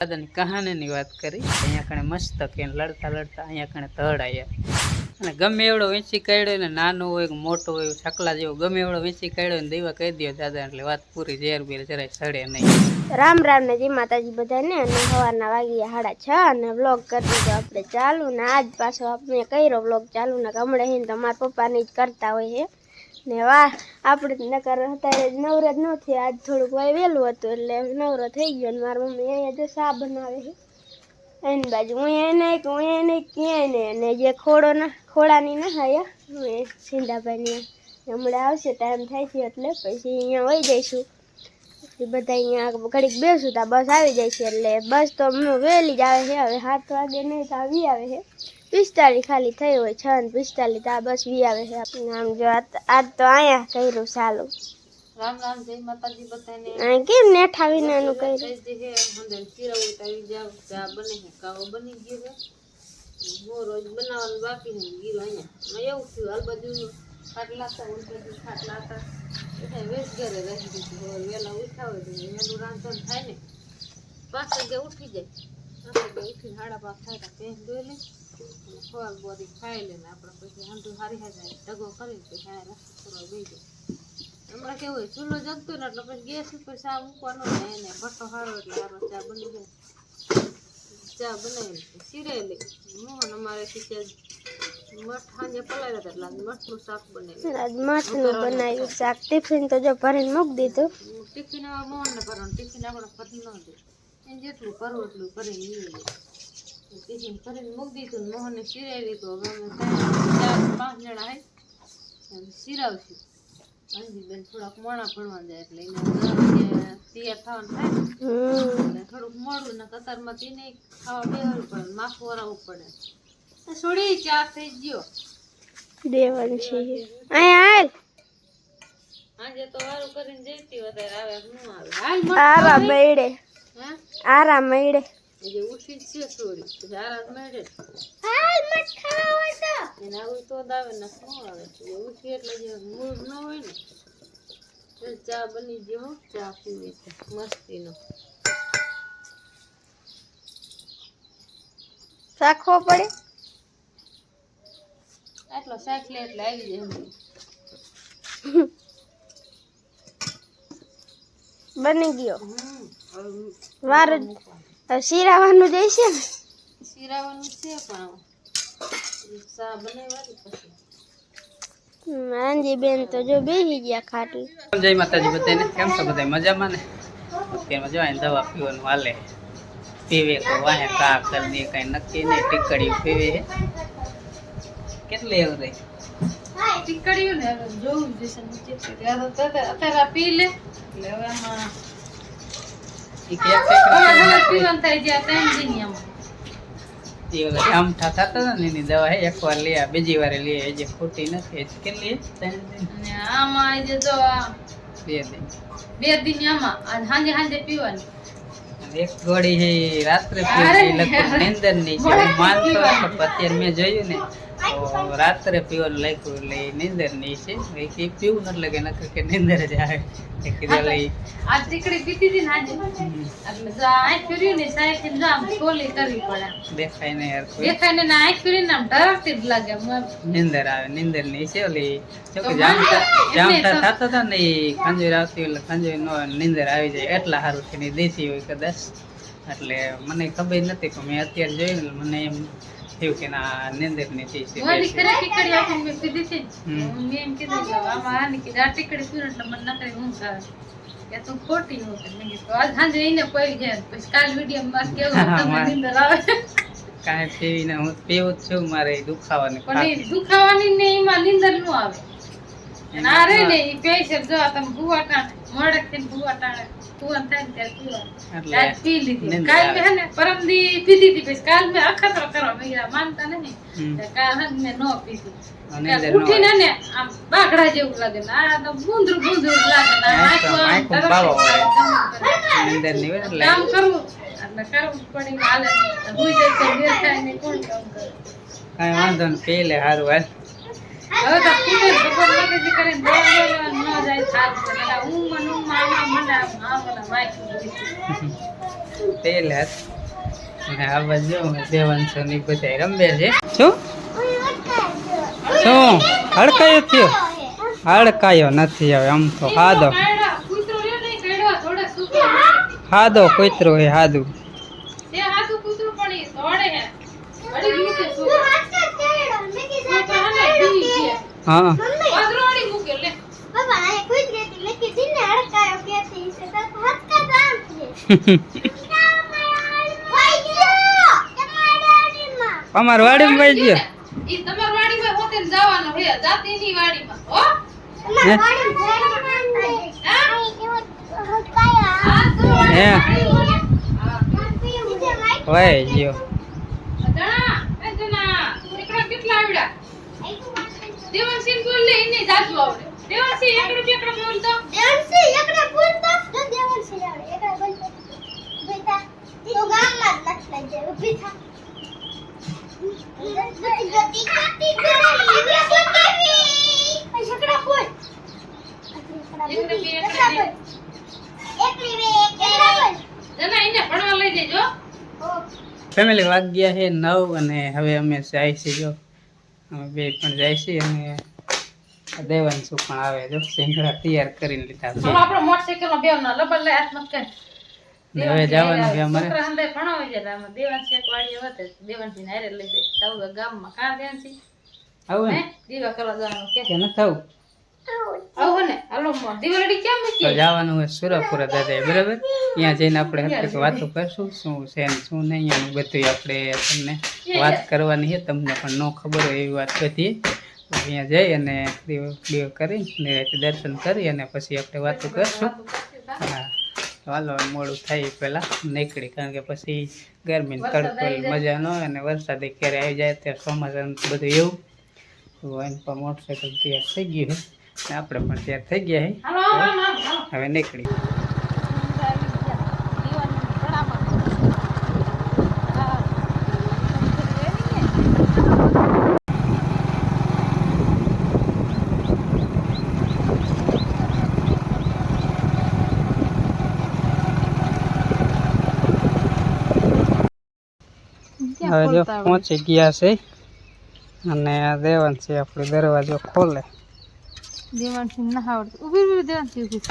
દાદાની કહાનીની વાત કરી, અહીંયા કણે મસ્ત કે લડતા લડતા અહીંયા કણે તળ આવ્યા અને ગમે એવડો વીંચી કાઢ્યો ને નાનો હોય મોટો હોય, છકલા જેવો ગમે એવડો વીંચી કાઢ્યો ને દેવા કહી દો દાદા, એટલે વાત પૂરી ઝેર બેર જરાય સડે નહીં. રામ રામ ને જી માતાજી બધાને, અને સવારના વાગ્યા સાડા છ અને વ્લોગ કરી દીધો આપણે ચાલુ. ને આજ પાછો આપણે કર્યો વ્લોગ ચાલુ ને ગમડે હિન તો મારા પપ્પાની જ કરતા હોય છે ને વાહ આપણે નકર અત્યારે નવરત જ નથી આજ થોડુંક વાય વહેલું હતું એટલે નવરો થઈ ગયો ને મારી મમ્મી અહીંયા જો શા બનાવે છે. એની બાજુ હું એ કે હું નહીં, ક્યાંય ને અને જે ખોડો ના ખોળાની ના હાયા, હું. એ સિંધાભાઈની હમણાં આવશે, ટાઈમ થાય છે એટલે પછી અહીંયા વહી જઈશું. બધા અહીંયા ઘડીક બેસું તા બસ આવી જાય છે એટલે બસ તો વહેલી જ આવે છે, હવે સાત વાગે નહીં તો આવી આવે છે. પિસ્તાલીસ ખાલી થઈ હોય છ ને પિસ્તાલીસ તો આ બસ વી આવે છે આમ જો આજ- તો અહીંયા કર્યું ચાલુ રામ રામ જય માતાજી બધાને કેમ નેઠા વિનાનું કર્યું શીરા ઉતારી જાવ ચા બને છે કાવો બની ગયો છે બહુ રોજ બનાવવાનું બાકી છે ગીરો અહીંયા એવું થયું હાલ બાજુ ખાટલા હતા ઉલટાથી ખાટલા હતા એટલે વેસ ઘરે રહી દીધું વહેલા ઉઠા હોય તો વહેલું રાંધણ થાય ને પાંચ વાગે ઉઠી જાય પાંચ વાગે ઉઠીને સાડા પાંચ થાય તો પેન ધોઈ લે અને ખોરાક બોરી ખાઈ લે આપણે પછી હાંધું હારી હારી ડગો કરી પછી આ રસ્તો કરવા બેસી જાય. હમણાં કેવું હોય ચૂલો જગતો ને એટલે પછી ગેસ ઉપર ચા મૂકવાનો ને એને ભટ્ટો સારો એટલે હારો ચા બની જાય. ચા બનાવી સિરેલી મોહન અમારે શીખે મઠ સાંજે પલાવ્યા હતા એટલે મઠનું શાક બનાવ્યું. આજ મઠનું બનાવ્યું શાક. ટિફિન તો જો ભરીને મૂકી દીધું. ટિફિન મોહનને ભરવાનું. ટિફિન આપણે ફરી ન દે. એને જેટલું કરવું એટલું કરીને ટિફિન ફરીને મૂકી દીધું મોહનને સિરાવી તો હવે અમે ચાર પાંચ જણા હે સિરાવશું અંજીબેન થોડાક મોણા ભણવા જાય એટલે એને તૈયાર થવાનું થાય થોડુંક મોડું ને કતારમાં તેને ખાવા બેહવું પડે માથું વરાવવું પડે છોડી ચા થઈ ગયો દેવન છે અહીંયા હાલ આજે તો વારું કરીને જઈતી વધારે આવે કે આવે હાલ આરા મૈડે હા આરા મૈડે જે ઉઠી જ છે સોરી પછી આરામ મેળે હાલ મઠ ખાવા તો. એને આવું તો જ આવે ને શું આવે એ ઉઠી એટલે જે મૂળ ન હોય ને ચા બની ગયો ચા પીવી છે મસ્તીનો. શાખવો પડે? આટલો શાક લે એટલે આવી જાય બની ગયો. વાર જ હવે શીરાવાનું જઈશે ને શીરાવાનું છે પણ ચા બનાવવાની પછી. માંજી બેન તો જો બેસી ગયા ખાટલી જય માતાજી બધાને કેમ છો બધા મજામાં ને? અત્યારમાં જો અહીં દવા પીવાનું હાલે. પીવે તો વાહે કા કરીને કઈ નક્કી નહીં. ટીકડી પીવે કેટલી એવું રહી? ટીકડીયું ને જોવું જશે અત્યારે પી લે. એટલે હવે આમાં ઈ કે એક પીવાનું થાય જ્યાં ત્રણ દિન આમાં એ ઓલા આમ થતા હતા ને એની દવા હે એકવાર લઈ બીજી વાર લઈ જે ખોટી નથી કેટલી હે? ત્રણ દિન અને આમાં જે તો બે દિન બે દિન આમાં અને સાંજે સાંજે પીવાની. એક ગોળી છે રાત્રે પીવાની લગભગ નીંદરની છે માનતો પણ અત્યારે મેં જોયું ને તો રાત્રે પીવાનું લખ્યું એટલે નીંદરની છે. એ પીવું ન લાગે નકર કે નીંદર જ આવે. એ કીધું એટલે આ ટીકડી પીતી હતી ને આજે એટલે જો આ આંખ ફેરવી ને સાયકલ જો આમ ટોલી કરવી પડે. દેખાય ને યાર દેખાય ને ના આંખ ફેરવીને આમ ડરકતી જ લાગે નીંદર આવે નીંદરની છે ઓલી. જો કે જામતા જામતા થતા હતા ને એ આવતી એટલે નો નીંદર આવી જાય. એટલા સારું છે દેતી હોય કદાચ. એટલે મને ખબર નથી પણ મેં અત્યારે જોયું મને એમ થયું કે ના નીંદરની થઈ છે ઓલી કરે ટીકડી આપીને મેં પીધી ને. હમ. મેં એમ કીધું કે આમાં આની કીધું આ ટીકડી પીવું એટલે મને નકરી ઊંઘ આવે કે તું ખોટી હોત મેં કીધું આજ સાંજે એને પડી જાય પછી કાલ વીડિયો માં કેવું હા, તમને મારે. નીંદર આવે. કાંઈ પીવીને હું પીવું જ છું મારે દુખાવાની પણ દુખાવાની ને એમાં નિંદર નો આવે. ના આ રે ને એ પે છે જો આ તમે ભૂવા ટાણે મોડેકથી ભૂવા ટાણે ભૂવા થાય ને ત્યારે પીવાનું આજ પી લીધી. કાલ મેં હે ને પરમ દી પીધી હતી પછી કાલ મેં અખતરો કરવા મેં માનતા નહીં. કાલ હે મેં નો પીધી. આ નીંદર નો ઉઠીને ને આમ બાગડા જેવું લાગે. ને આ તો બુંદરું બુંદરું લાગે. ને આ આંખો- આંખો આમ આંખો બાવો હોય. તરફ નીંદરની હોય ને કામ કરવું એટલે કરવું પડે હાલે. હુઈ જાય તો બેર ને કોણ કામ કરે? કાંઈ વાંધો નહીં પી લે સારું હાલ. હવે તો કુદર ભગવાન કરીને ન જાય થાક એટલે મને મને હાથ અને આ બાજુ બધા રમે છે. શું? શું? હડકાયો થયો? હડકાયો નથી હવે આમ તો હાદો. હાદો કૂતરો હે હાદું. પણ દોડે હે. હે ને. અમાર વાડી માં ગયો ઈ તમાર વાડીમાં હોતે ને જવાનું હે, જાતિની વાડીમાં. હો? હે? હા, તો હે? હા. ભાઈ ગયો જણા, એ જણા, એકડા કેટલા આવડ્યા? દેવાંશીને બોલ લે, એને જાજુ આવડે. દેવાંશી, એકડું બેકડું બોલ તો. જણા, એને લખ લઈ દેજો. ફેમિલી વાગ્યા છે નવ અને હવે અમે જાય છે જો. બે પણ જાય છે અને દેવાંશુ પણ આવે જો સિંગડા તૈયાર કરીને લીધા છે આપણે મોટરસાઇકલમાં ના લબર લઈ હાથમાં. ને હવે જવાનું છે અમારે છોકરા હંદે ભણાવે છે આમાં દેવાંશી એક વાડીએ વધે. દેવાંશીને હારે લઈ જાય. તાવ ગામમાં. કા દેવાંશી? આવું હે? ને દીવા કરવા જવાનું કે? કે ન થવું જવાનું હોય સુરપુરા દાદા બરાબર? ત્યાં જઈને આપણે વાતો કરશું શું છે શું નહીં એનું બધું આપણે તમને વાત કરવાની છે. તમને પણ ન ખબર હોય એવી વાત બધી. ત્યાં અહીંયા જઈ અને દીવો કરી ને દર્શન કરી અને પછી આપણે વાતો કરશું. હા. હાલો મોડું થાય પહેલાં નીકળી કારણ કે પછી ગરમી તડકો મજા ન હોય અને વરસાદ ક્યારે આવી જાય ત્યારે ચોમાસાનું બધું એવું. તો એમ પણ મોટરસાઇકલ તૈયાર થઈ ગયું આપણે પણ તૈયાર થઈ ગયા. હવે નીકળી. હવે જો પહોંચી ગયા છે. અને આ દેવાન છે આપણો દરવાજો ખોલે. દેવાંશી ના આવડતું. ઊભી ઊભી દેવાંશી ઊભી.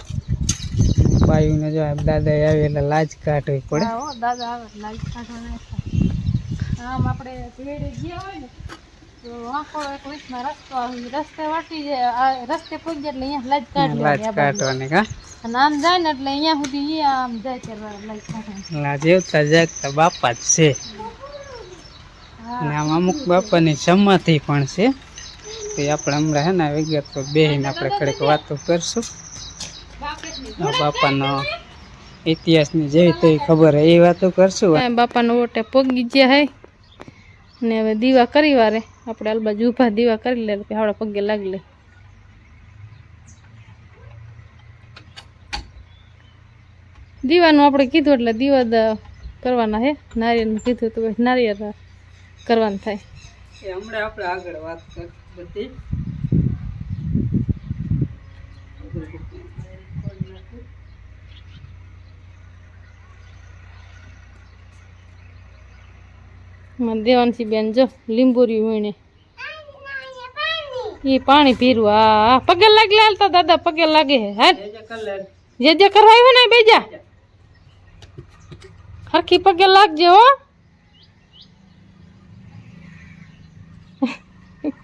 બાયુને જો દાદા આવે એટલે લાજ કાઢવી પડે હા, દાદા આવે કાઢવાના આમ આપણે ભેડે ગયા હોય ને તો વાંકો એક રસ્તો આવે. રસ્તે વાટી જાય આ રસ્તે પહોંચી જાય એટલે અહીંયા લાઈટ કાઢી લાજ. કાઢવાની કા અને આમ જાય ને એટલે અહીંયા સુધી આમ જાય કાઢવાની લાજ જેવતા જાગતા બાપા જ છે અને આમ અમુક બાપાની સમાધિ પણ છે તો આપણે હમણાં હે ને વિગત તો બેહીને આપણે કડીક વાતો કરશું. બાપાનો ઇતિહાસની જેવી તેવી ખબર હોય એ વાતો કરશું. બાપાનો ઓટે પગી ગયા હે. ને હવે દીવા કરી વારે. આપણે અલબા જુભા દીવા કરી લે એટલે પગે લાગી લે. દીવાનું આપણે કીધું એટલે દીવા દ- કરવાના હે. નારિયેળનું કીધું તો પછી નારિયેળ કરવાનું થાય. એ હમણાં આપણે આગળ વાત કર બધી મારે દેવાંશી બેન જો લીંબોરી વીણે એ પાણી પીરું હા હા પગે લાગી લાલતા દાદા પગે લાગે હે હાલ કલર જે જે કરાવ્યું ને બેજા હરખી પગે લાગજે હો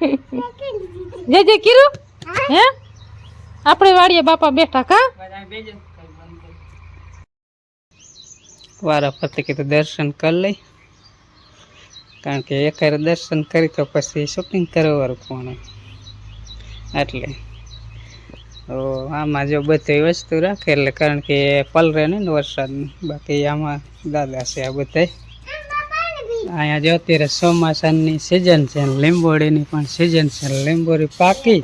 જે જે કીરું? હે. આપણે વાડીએ બાપા બેઠા કા? વારા પતિ કીધું દર્શન કરી લઈ. કારણ કે એક દર્શન કરી તો પછી શૂટિંગ કરવાનું કોણ એટલે. આમાં જો બધી વસ્તુ રાખે એટલે કારણ કે પલરે નહીં ને વરસાદ બાકી આમાં દાદા છે આ બધા અહીંયા જો અત્યારે ચોમાસાની સિઝન છે લીંબોડીની પણ સિઝન છે લીંબોડી પાકી.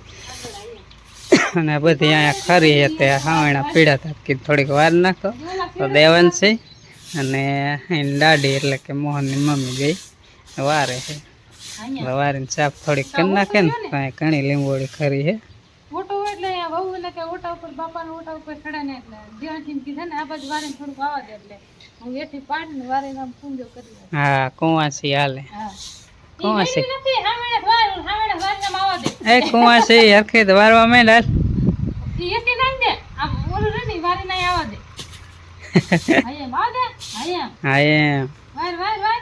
અને બધી અહીંયા ખરી હતી હાવણા પીડા હતા. થોડીક વાર નાખો તો દેવનસિંહ અને એની દાડી એટલે કે મોહનની મમ્મી ગઈ. વારે છે. વારીને સાફ થોડીક કરી નાખે ને તો ઘણી લીંબોડી ખરી છે. એટલે ઓટા ઉપર, બાપાના ઓટા ઉપર ખડા ને એટલે દેવાંશી કીધા ને આ બાજુ વારે થોડુંક આવા દે એટલે. હું એથી પાડીને વારે નામ પૂંજો કરી હા કુંવાસી હાલે. નથી હામેણે વાર હામેણે વાર નામ દે. એ કુંવાસી હરખી તો વારવા માંડ ઈ એથી નાઈ દે. આમ ઓલું નથી વારે નાઈ આવવા દે. આયે આવ દે. આયે હા વાર વાર વાર.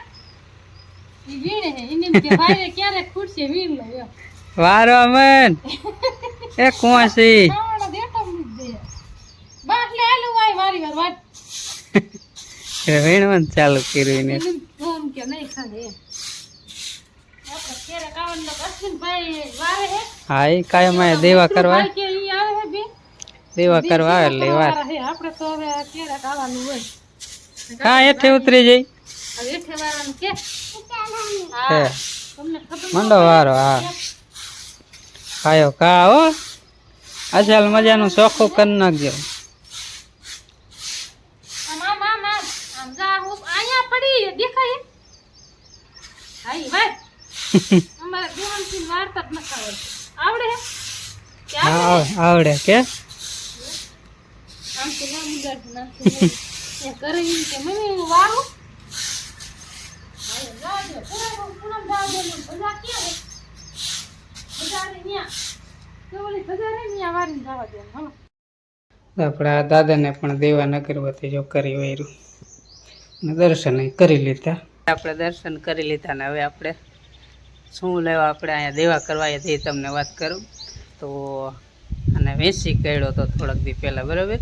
ઈ વીણે હે ઇની કે વારે ક્યારે ખૂટશે વીણ લો એમ. વારવા એ કુંવાસી હામેણે દેતો મૂકી દે બાટલે આલુ વાય વારી વાર વાત વીણવાનું ચાલુ કર્યું ને ફોન કે નહીં ખાને એમ આપણે ક્યારે કાવનનો અશ્વિનભાઈ વારે હે? એ કાયમ દેવા કરવા. દેવા કરવા આવે એટલે વાર હા હેઠે ઉતરી જઈ. એઠે મંડો વારો હા. કાયો કા હો. અસલ મજાનું ચોખ્ખું કરી નાખજો. ને. કે આપણા દાદાને પણ દેવા નગરવતી જો કરી વૈરું દર્શન કરી લીધા. આપણે દર્શન કરી લીધા ને હવે આપણે શું લેવા આપણે અહીંયા દેવા કરવા તે તમને વાત કરું. તો અને વેસી કર્યો તો થોડાક દી પહેલાં બરાબર?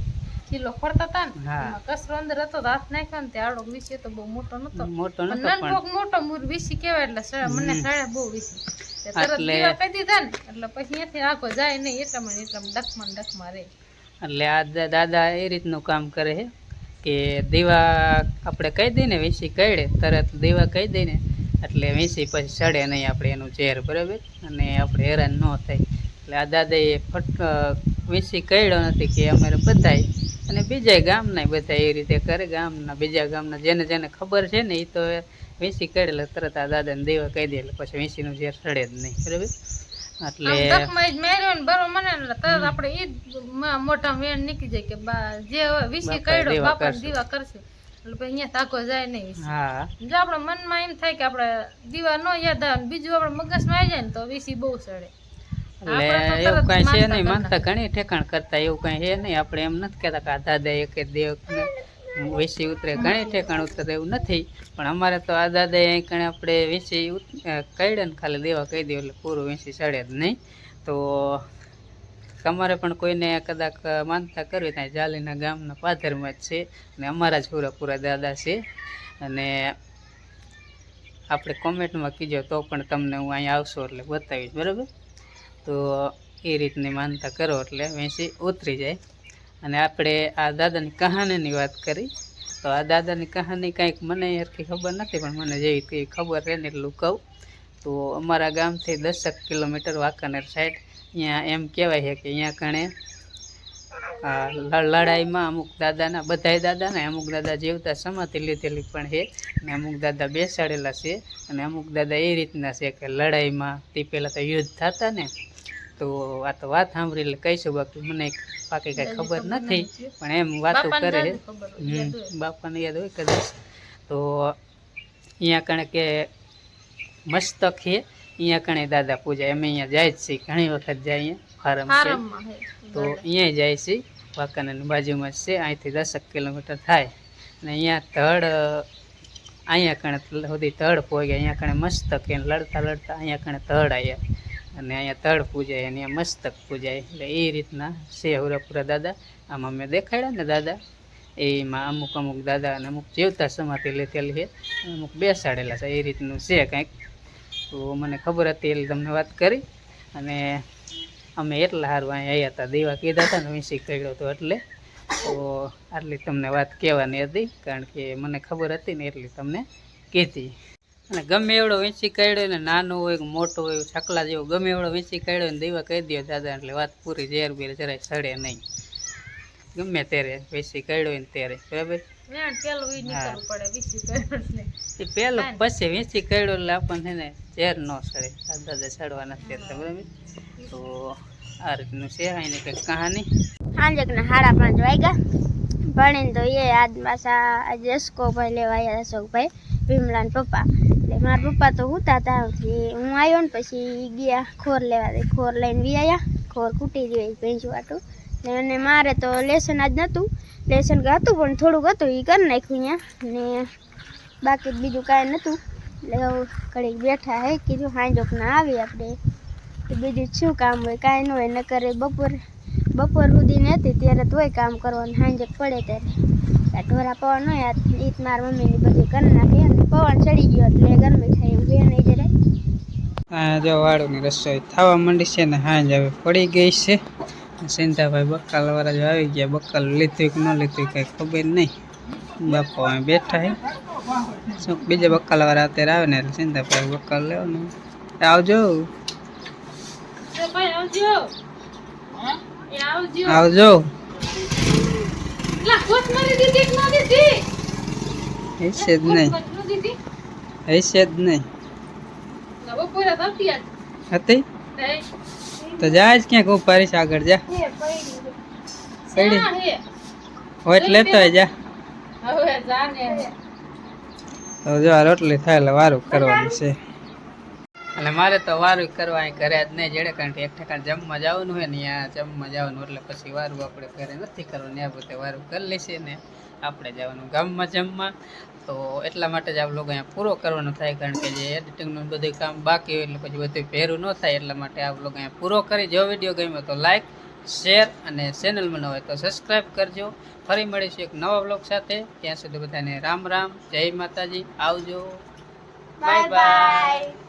કિલો ફરતા હતા ને? હા. એમાં અંદર હતો હાથ નાખ્યો ને આડો વીસી તો બહુ મોટો નતો. મોટો નતો પણ મોટો મૂર વીસી કહેવાય એટલે મને સળે બહુ વીસી. તરત એટલે- દીવા કહી દીધા ને એટલે પછી અહીંયાથી આખો જાય નહીં એટલામાં એટલામાં ડખમાં ને ડખમાં રહે. એટલે આ દાદા એ રીતનું કામ કરે છે કે દીવા આપણે કહી દઈએ ને વેસી કઈડે તરત દીવા કહી દઈએ ને, એટલે વીસી પછી સડે નહીં આપણે એનું ઝેર, બરાબર? અને આપણે હેરાન ન થાય. એટલે આ દાદાએ ફટ વીસી કહ્યો નથી કે અમારે બધાય, અને બીજા ગામના બધા એ રીતે કરે, ગામના બીજા ગામના જેને જેને ખબર છે ને એ તો વીસી કઈડે એટલે તરત આ દાદાને દેવા કહી દે, એટલે પછી વીસીનું ઝેર સડે જ નહીં, બરાબર? એટલે આમ જ મેર્યો ને બરો મને તરત આપણે ઈ મોટા વેણ નીકળી જાય કે બા જે વિશે કઈડો બાપા દીવા કરશે. એટલે પછી અહીંયા તાકો જાય નહીં હા. જો આપણા મનમાં એમ થાય કે આપણે દીવા ન યાદ આવે બીજું આપણે મગજમાં આવી જાય ને તો વિસી બહુ સડે. એટલે એવું કઈ છે નહીં માનતા ઘણી ઠેકાણ કરતા એવું કઈ છે નહીં. આપણે એમ નથી કહેતા કે આ દાદા એક દેવ વેસી ઉતરે. ઘણી ઠેકાણ ઉતરે એવું નથી, પણ અમારે તો આ દાદા અહીં કણે આપણે વેસી કઈડે ને ખાલી દેવા કહી દે એટલે પૂરું વેસી ચડે જ નહીં. તો તમારે પણ કોઈને કદાચ માનતા કરવી ત્યાં જાલીના ગામના પાથરમાં જ છે અને અમારા જ પૂરા પૂરા દાદા છે. અને આપણે કોમેન્ટમાં કીજો તો પણ તમને હું અહીંયા આવશો એટલે બતાવીશ, બરાબર? તો એ રીતની માનતા કરો એટલે વેસી ઉતરી જાય. અને આપણે આ દાદાની કહાનીની વાત કરી. તો આ દાદાની કહાની કાંઈક મને હરખી ખબર નથી, પણ મને જેવી કંઈ ખબર રહે ને એટલું કહું. તો અમારા ગામથી દસેક કિલોમીટર વાંકાનેર સાઈડ અહીંયા એમ કહેવાય છે કે અહીંયા કણે લડાઈમાં અમુક દાદાના, બધાય દાદાના અમુક દાદા જીવતા સમાધિ લીધેલી પણ છે અને અમુક દાદા બેસાડેલા છે અને અમુક દાદા એ રીતના છે કે લડાઈમાં તે પહેલાં તો યુદ્ધ થતા ને તો આ તો વાત સાંભળી કહીશું બાકી મને પાકી કાંઈ ખબર નથી. પણ એમ વાતો કરે. બાપાને યાદ હોય કદાચ તો અહીંયા કણે કે મસ્તક છે. અહીંયા કણે દાદા પૂજા અમે અહીંયા જાય જ છીએ. ઘણી વખત જાય અહીંયા ફાર્મ છે. તો અહીંયા જાય છે વાંકાનેરની બાજુમાં જ છે. અહીંથી દસક કિલોમીટર થાય. અને અહીંયા તળ અહીંયા કણે સુધી તળ પહોંચ્યા અહીંયા કણે મસ્તક એને લડતા લડતા અહીંયા કણે તળ આવ્યા અને અહીંયા તળ પૂજાય, અને મસ્તક પૂજાય. એટલે એ રીતના છે હુરાપુરા દાદા. આમાં મેં દેખાડ્યા ને દાદા. એમાં અમુક અમુક દાદા અને અમુક જીવતા સમાધિ લીધેલી છે. અમુક બેસાડેલા છે. એ રીતનું છે કંઈક. તો મને ખબર હતી એટલે તમને વાત કરી. અને અમે એટલા સારું અહીંયા આવ્યા હતા. દેવા કીધા હતા ને વિસી કર્યો હતો એટલે. તો આટલી તમને વાત કહેવાની હતી. કારણ કે મને ખબર હતી ને એટલી તમને કીધી. અને ગમે એવડો વીંચી કાઢ્યો ને નાનો હોય મોટો હોય છકલા જેવો ગમે એવડો વીંચી કાઢ્યો ને દેવા કહી દો દાદા એટલે વાત પૂરી ઝેર બેર જરાય સડે નહીં. ગમે ત્યારે વીંચી કાઢ્યો ને ત્યારે બરાબર? પેલું પછી વીંચી કાઢ્યો એટલે આપણને છે ને ઝેર ન સડે. આ દાદા સડવા નથી બરાબર? તો આ રીતનું છે અહીંની કંઈક કહાની. સાંજકના સાડા પાંચ વાગ્યા. ભણીને તો એ આજ પાછા આજે અશકોભાઈ લેવા આવ્યા અશોકભાઈ ભીમલાન પપ્પા. એટલે મારા પપ્પા તો હુતા હતા હું આવ્યો ને પછી ગયા ખોર લેવા દે. ખોર લઈને વી આવ્યા ખોર કૂટી ગયો ભેંસું આટું. અને મારે તો લેસન આજ નહોતું લેસન હતું પણ થોડુંક હતું એ કરી નાખ્યું અહીંયા ને બાકી બીજું કાંઈ નહોતું એટલે ઘડીક બેઠા હે, કીધું હાંજોક ના આવી આપણે. બીજું શું કામ હોય, કાંઈ ન હોય ન કરે બપોર બપોર સુધી નથી ત્યારે તોય કામ કરવાનું સાંજે પડે ત્યારે. ઢોરા પવન હોય એ જ મારા મમ્મીની બધું કરી નાખી પવન ચડી ગયો એટલે ગરમી નહીં જરાય. આ જો વાળુની રસોઈ થવા માંડી છે ને હાંજ હવે પડી ગઈ છે. સિંધાભાઈ બકાલ વાળા જો આવી ગયા. બકાલ લીધું કે ન લીધું કંઈ ખબર નહીં. બાપો અહીં બેઠા હે શું બીજા બકાલ વાળા અત્યારે આવે ને એટલે સિંધાભાઈ બકાલ લેવાનું. આવજો. આવજો. એ આવજો. આવજો. લા કોથમરી દીધી કે ન દીધી? હશે જ નહીં. દીધી? હશે જ નહીં. હતી આજ હતી? તે તો જા જ ક્યાંક ઉપાડીશ આગળ જા. પડી હે. હોય લેતો હોય જા. હવે જાને તો જો આ રોટલી થાય એટલે વારું કરવાનું છે. એટલે મારે તો વારું કરવા ઘરે જ નહીં જેડે કારણ કે એક ઠેકાણ જમવા જવાનું હોય ને ત્યાં જમવા જવાનું એટલે પછી વારું આપણે ઘરે નથી કરવાનું. ત્યાં પોતે વારું કરી લેશે ને આપણે જવાનું ગામમાં જમવા. તો એટલા માટે જ આ લોકો અહીંયા પૂરો કરવાનો થાય કારણ કે જે એડિટિંગનું બધું કામ બાકી હોય એટલે પછી બધું ભેરું ન થાય એટલા માટે આ લોકો અહીંયા પૂરો કરી. જો વીડિયો ગમ્યો તો લાઈક શેર અને ચેનલમાં ન હોય તો સબસ્ક્રાઈબ કરજો. ફરી મળીશું એક નવા બ્લોગ સાથે. ત્યાં સુધી બધાને રામ રામ જય માતાજી. આવજો. Bye bye